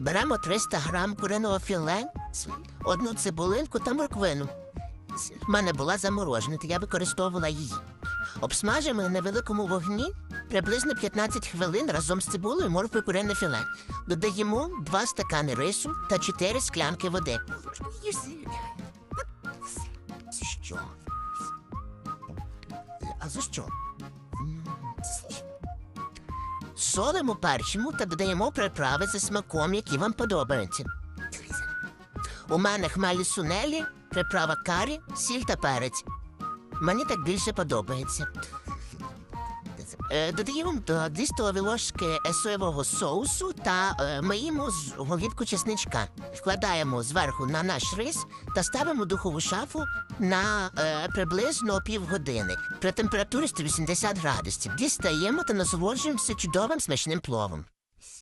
Беремо 300 грам куриного філе, одну цибулинку та морквину. В мене була заморожена, то я використовувала її. Обсмажимо на невеликому вогні приблизно 15 хвилин разом з цибулею моркви курине філе. Додаємо 2 стакани рису та 4 склянки води. Що? А за що? Солимо перчимо та додаємо приправи за смаком, які вам подобаються. У мене хмелі сунелі, приправа карі, сіль та перець. Мені так більше подобається. Е, додаємо до 2 столові ложки соєвого соусу та е, миємо з голівку чесничка. Вкладаємо зверху на наш рис та ставимо духову шафу на е, приблизно півгодини при температурі 180 градусів. Дістаємо та насолоджуємося чудовим смачним пловом.